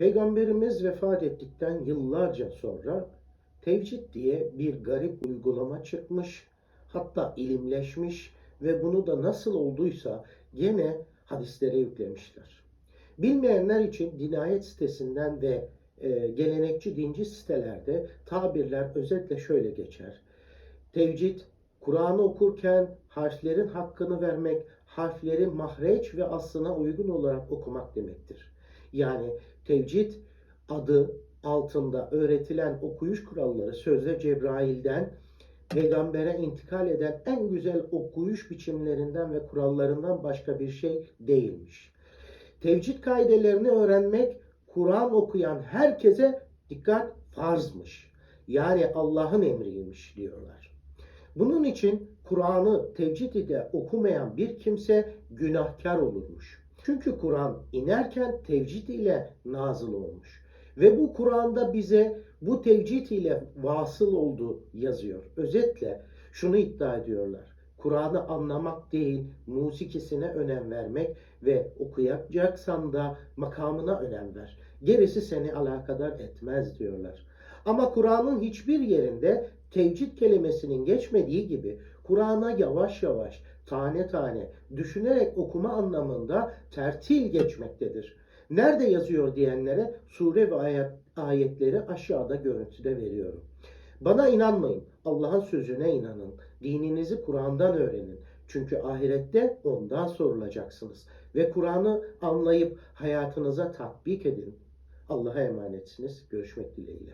Peygamberimiz vefat ettikten yıllarca sonra tevcid diye bir garip uygulama çıkmış. Hatta ilimleşmiş ve bunu da nasıl olduysa gene hadislere yüklemişler. Bilmeyenler için dinayet sitesinden ve e, gelenekçi dinci sitelerde tabirler özetle şöyle geçer. Tevcid, Kur'an'ı okurken harflerin hakkını vermek, harfleri mahreç ve aslına uygun olarak okumak demektir. Yani tevcid adı altında öğretilen okuyuş kuralları sözde Cebrail'den peygambere intikal eden en güzel okuyuş biçimlerinden ve kurallarından başka bir şey değilmiş. Tevcid kaidelerini öğrenmek Kur'an okuyan herkese dikkat farzmış. Yani Allah'ın emriymiş diyorlar. Bunun için Kur'an'ı tevcid ile okumayan bir kimse günahkar olurmuş. Çünkü Kur'an inerken tevcid ile nazıl olmuş. Ve bu Kur'an'da bize bu tevcid ile vasıl olduğu yazıyor. Özetle şunu iddia ediyorlar. Kur'an'ı anlamak değil, musikisine önem vermek ve okuyacaksan da makamına önem ver. Gerisi seni alakadar etmez diyorlar. Ama Kur'an'ın hiçbir yerinde tevcid kelimesinin geçmediği gibi Kur'an'a yavaş yavaş, tane tane, düşünerek okuma anlamında tertil geçmektedir. Nerede yazıyor diyenlere sure ve ayet, ayetleri aşağıda görüntüde veriyorum. Bana inanmayın, Allah'ın sözüne inanın. Dininizi Kur'an'dan öğrenin. Çünkü ahirette ondan sorulacaksınız. Ve Kur'an'ı anlayıp hayatınıza tatbik edin. Allah'a emanetsiniz. Görüşmek dileğiyle.